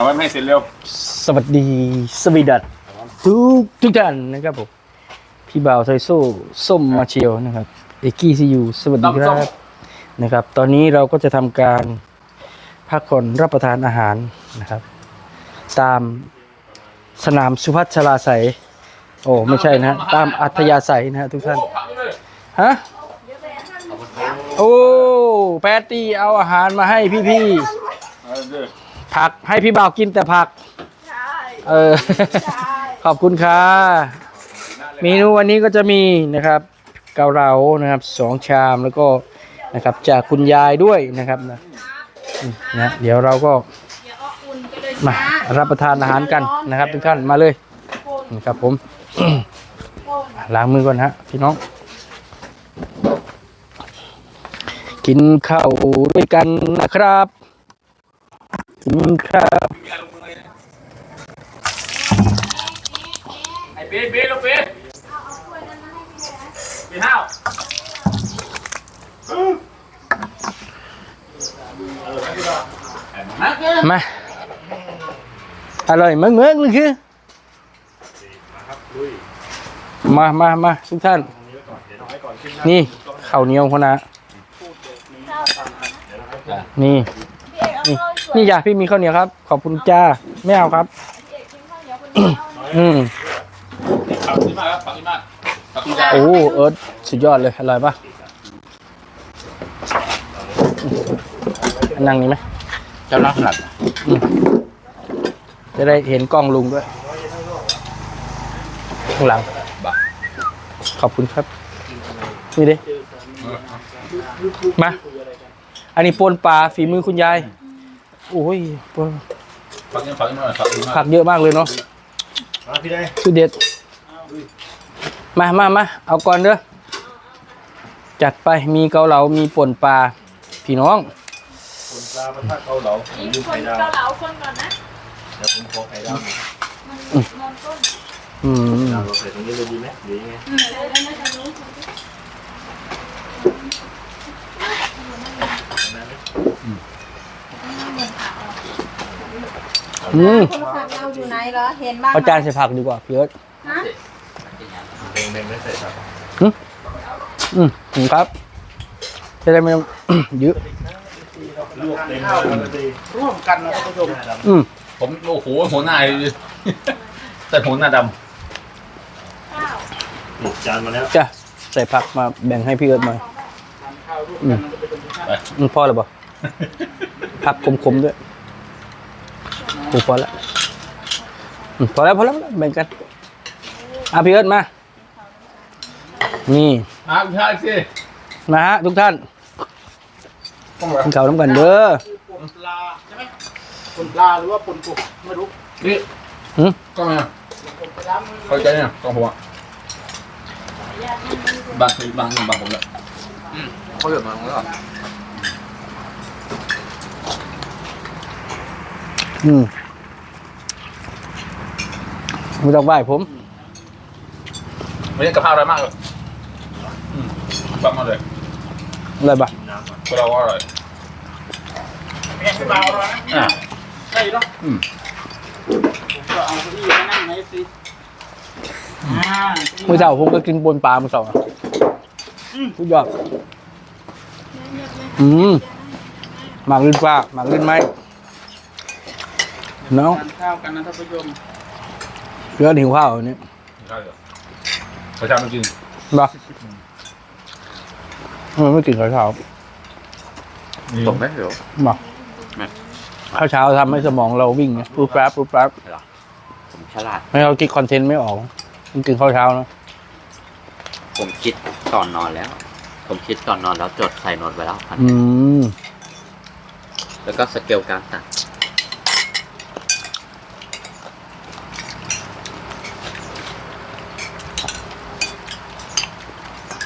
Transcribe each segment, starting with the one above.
เอาไว้ไม่ให้เสร็จเร็ว สวัสดีสวีดัตทุกทุกท่านนะครับผมพี่บ่าวไทโซ่ส้มมาเชียวนะครับเอกกี้ซียูสวัสดีครับนะครับ ตอนนี้เราก็จะทำการพักผ่อนรับประทานอาหารนะครับ ตามสนามสุพัชลาใสยโอ้ไม่ใช่นะฮะตามอัธยาศัยนะฮะทุกท่านฮะโอ้แพตตี้เอาอาหารมาให้พี่ๆ เอาเด้อ ผักให้พี่บ่าวกินแต่ผักเออขอบคุณค่ะเมนูวันนี้ก็จะมีนะครับเกาเหลานะครับสองชามแล้วก็นะครับจากคุณยายด้วยนะครับนะอืมนะเดี๋ยวเราก็มารับประทานอาหารกันนะครับ ทุกท่านมาเลยนะครับผมล้างมือก่อนฮะพี่น้อง กินข้าวด้วยกันนะครับ กินข้าวไอ้เบ๊เบ๊ลูกเบ๊เบ๊ห้าวมาอร่อยมากเมือกเลยคือมามามาทุกท่าน นี่ข้าวเหนียวคนนะนี่นี่ นี่จ้ะพี่มีข้าวเหนียวครับ ขอบคุณจ้าไม่เอาครับ อืมปักดีมากครับปักดีมากปักดีมากโอ้เอิร์ธสุดยอดเลยอร่อยปะนั่งนี่ไหมเจ้าหน้าขนาดจะได้เห็นกล้องลุงด้วยข้างหลังบักขอบคุณครับ นี่ดิมา อันนี้ปนปลาฝีมือคุณยาย โอ้ยปนปักยังปักยังหน่อยปักดีมากผักเยอะมากเลยเนาะมาพี่ได้สุดเด็ด มามามาเอาก่อนเด้อ จัดไป มีเกาเหลา มีป่นปลา พี่น้อง คนปลาปลาทะเกาเหลาผมลืมคไข่นดาวเกาเหลาคนก่อนนะ เดี๋ยวผมขอไข่ดาวหน่อยนอนต้นอืม ดาวเราใส่ตรงนี้เลยดีไหมหรือยังไงเลยแล้วนะทางนู้น อืมโทรศัพท์เราอยู่ไหนเหรอ เห็นบ้างเอาจานใส่ผักดีกว่าพี่เอิร์ธฮะแดงๆไม่ใส่ครับอืมอืมครับ จะได้ไม่ต้อง เยอะลวกเต็มเลยร่วมกันนะท่านผู้ชมอืมผมโอ้โหหัวหน้าเลยแต่หัวหน้าดข้าวนี่จานมาแล้วจ้ะใส่ผักมาแบ่งให้พี่เอิร์ธหน่อยทานข้าวร่วมกันมันจะเป็นธรรมชาติอืมพอแล้วบ่ผักขมๆด้วย โอ้พอแล้วอืมพอแล้วพอแล้วแบ่งกันอะพี่เอิร์ธมา นี่ำอ้าวใช่สิมาฮะทุกท่านต้องแบบกินข้าวน้ำกันเด้อปนปลาใช่ไหมปนปลาหรือว่าปนกบไม่รู้นี่หืมก็มาปนไปล้างมือเข้าใจเนี่ยต้องหัวบางคือบางบางผมแล้วเขาเดือดมาแล้ว อืมไม่ต้องไหว้ผมไม่ใช่กะเพราอร่อยมากเลยอืมบักมาเลยอะไรบ่น้ำก่อนพวกเราก็อร่อยแกงเปล่าเรานะอะใช่เนาะอืมผมก็เอาเก้าอี้มานั่งในสิอ่าเมื่อเช้าผมก็กินปนปลาเมื่อเช้าอะสุดยอดอืมหมากลื่นฟ้าหมากลื่นไม้ น้องทานข้าวกันนะท่านผู้ชมเพื่อนหิวข้าวอันนี้ใช่เหรอประชาชนกินบ่ทำไมไม่กินข้าวเช้าตกได้เหรอบ่ข้าวเช้าทำให้สมองเราวิ่งไงปุ๊บแป๊บปุ๊บแป๊บผมฉลาด ไม่เราคิดคอนเทนต์ไม่ออกต้องกินข้าวเช้านะผมคิดก่อนนอนแล้ว ผมคิดก่อนนอนแล้วจดใส่โน้ตไว้แล้วพันอืมแล้วก็สเกลการตัด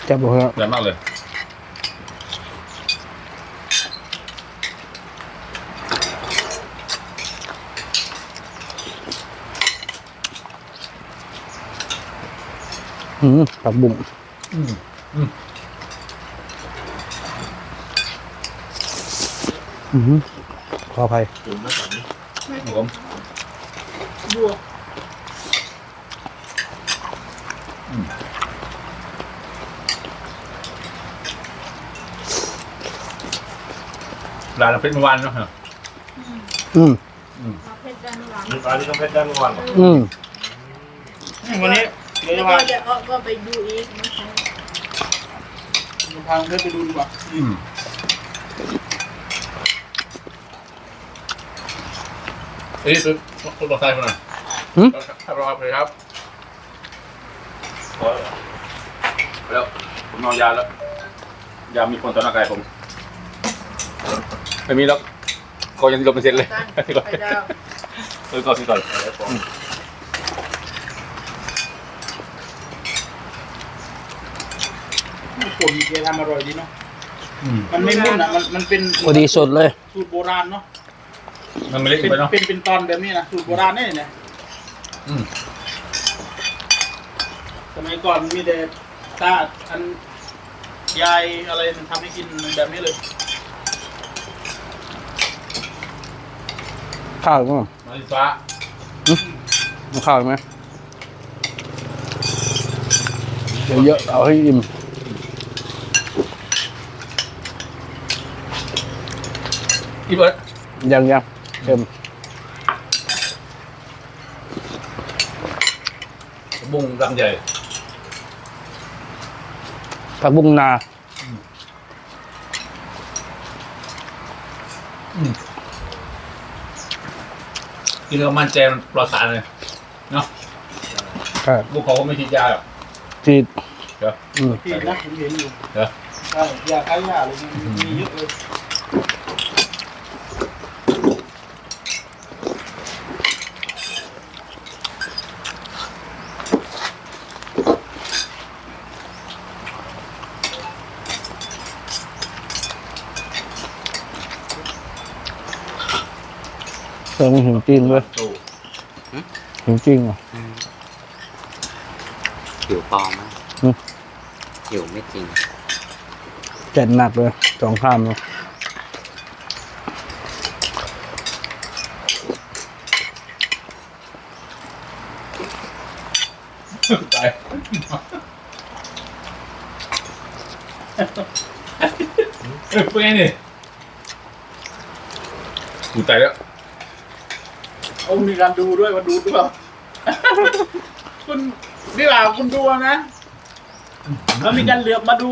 จะบอกว่าใหญ่มากเลยอืมผักบุ้งอืมอืมอืมขออภัยจุ่มไว้ก่อนนี้ผมบัว ร้านเราเป็นเมื่อวานเนาะอืมเอาเพชรด้านหลังมีปลาที่ต้องเพชรได้เมื่อวานเหรออืมวันนี้เดี๋ยวแล้จะวพาก็จะเอาก็ไปดูอีกนะคะจะพาเพื่อนไปดูดีกว่าอืมเอ้ยตัวตัวต่อไปคนน่ะหืมครับรอเลยครับพอแล้วผมนอนยาแล้ว ยามีคนต่อหน้ากายผม ไม่มีแล้วก็ยังลบเปอร์เซ็นต์เลยกันไปดาวเออก่อนสิก่อนผลแกทำอร่อยดีเนาะมันไม่มุ่นอะมันมันเป็นพอดีสดเลย สูตรโบราณเนาะมันไม่เล็กเป็นไปเนาะเป็นเป็นตอนแบบนี้นะสูตรโบราณนี่เนี่ยอืมสมัยก่อนมีแต่ตาอันยายอะไรทำให้กินแบบนี้เลย ข้าวอีกมั้ยมาลิฟ้ามีข้าวอีกไหมเดี๋ยวเยอะเอาให้อิ่มพี่เบิร์ดยังยังเต็มบุ้งลำใหญ่ผักบุ้งนา กินแล้วมันใจมันปลอดสารเลยเนาะครับลูกเขาก็ไม่ฉีดยาหรอกที่เดี๋ยวอืม พี่นะผมเห็นอยู่เดี๋ยวใช่ยาฆ่ายาอะไรมีมีเยอะเลย เติมหิวจริงเลยตู้หิวจริงเหรอะหิวปลอมมากอืม หิวไม่จริง จัดหนักเลยสองข้ามเลยตายเอ้ยเป็นไงนี่กูตายแล้ว โอ้มีการดูด้วยว่าดูด้วยเปล่าคุณนี่ล่ะคุณดูเอานะแล้วมีการเหลือบมาดู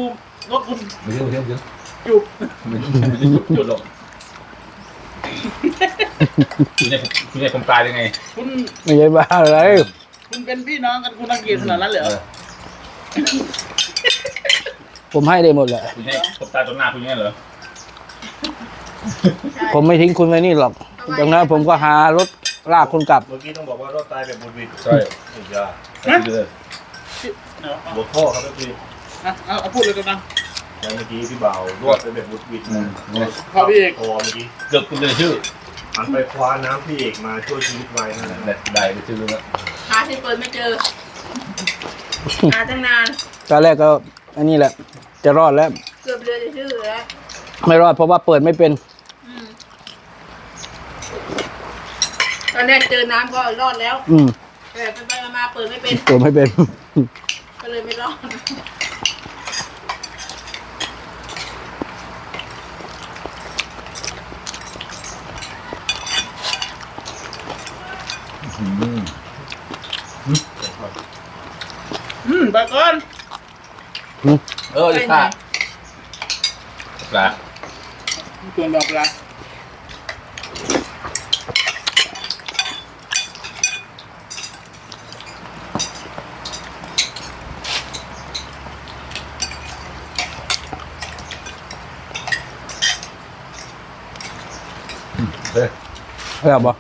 รถคุณไม่ใช่ไม่ใช่ไม่ใช่จุบไม่ใช่ไม่ใช่หยุดหรอกคุณเนี่ยคุณเนี่ยผมตายยังไงคุณไม่ใช่บ้าอะไรคุณเป็นพี่น้องกันคุณรังเกียจขนาดนั้นเลยเหรอผมให้ได้หมดแหละ คุณให้ผมตายต่อหน้าคุณเนี่ยเหรอใช่ผมไม่ทิ้งคุณไว้นี่หรอกจากนั้นผมก็หารถ ลากคุณกลับ เมื่อกี้ต้องบอกว่ารอดตายแบบบุญวิทย์ใช่สุดยอดไม่เลยเอาเอาหัวข้อครับพี่เอาเอาเอาพูดเลยกันนะแล้วเมื่อกี้พี่บ่าวรอดไปแบบบุญวิทย์อืมเนี่ยพอพี่เอกคอเมื่อกี้เกือบคุณเลยชื่อหันไปคว้าน้ำพี่เอกมาช่วยชีวิตไว้นั่นแหละได้ได้ไปชื่อแล้วหาที่เปิดไม่เจอหาตั้งนานตอนแรกก็อันนี้แหละ จะรอดแล้ว เกือบเรือจะชื่อแล้วไม่รอดเพราะว่าเปิดไม่เป็น อืม ตอนแรกเจอน้ำก็รอดแล้ว อืมแต่ไปไปๆมาๆเปิดไม่เป็นเปิดไม่เป็น ก็เลยไม่รอด อืมอืมไปก่อนเออจะฆ่าปลาชวนบอกลา แล้วบ่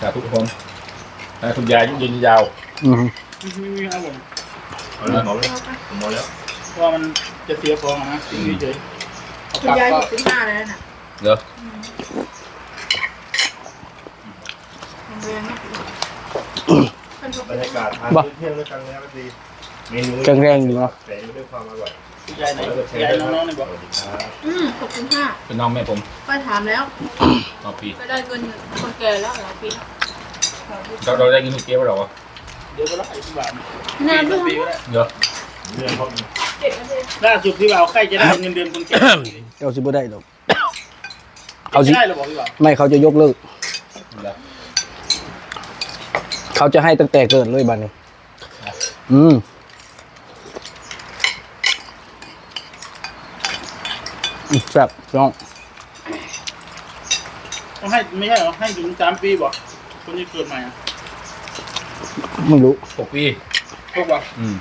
สาธุทุกคนให้คุณยายยืนยาวอืมไม่มีครับผมเอาเลยหมอเลยผมหมอแล้วเพราะว่ามันจะเสียฟองอะนะทิ้งเฉยๆเอาคุณกลับยายก็หกสิบห้าแล้วน่ะเดี๋ยวแรงมากท่านก็บรรยากาศทานเที่ยงด้วยกันนะครับพี่เมนูแข็งแรงอยู่เนาะ แต่ด้วยความอร่อย ยายไหนยายน้องๆนี่บอกสวัสดีครับอืมหกสิบห้าเป็นน้องแม่ผมคไปถามแล้วต่อปีไปได้เงินคนแก่แล้วหลายปีเราเราได้เงินทุกเกี้ยวหรอวะเดี๋ยวก็ได้พี่บ่าวนานปีด้ต่อปีก็ได้เดี๋ยวเรื่องเขาเจ็ดนาทีล่าสุดพี่บ่าวใกล้จะได้เงินเดือนคนแก่เอาสิบ่ได้หรอกเอาสิได้หรือบอกพี่บ่าวไม่เขาจะยกเลิกเดี๋ยวเขาจะให้ตั้งแต่เกิดเลยบัดนี้ อืม อืมแซ่บน้องต้องให้ไม่ใช่เหรอให้ถึงสามปีบอกคนที่เกิดใหม่อะไม่รู้ หกปีพวกบอกอืม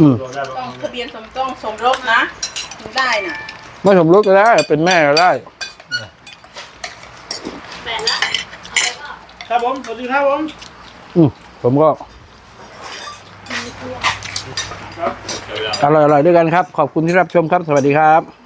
อืมตัวได้ต้บ้าองงทะเบียนสมต้องสมรสนะถึงได้น่ะไม่สมรสก็ได้ เป็นแม่ก็ได้ แปดละครับผมสวัสดีครับผมอืมผมก็ครับเดี๋ยวเวลาอร่อยๆด้วยกันครับ ขอบคุณที่รับชมครับ สวัสดีครับ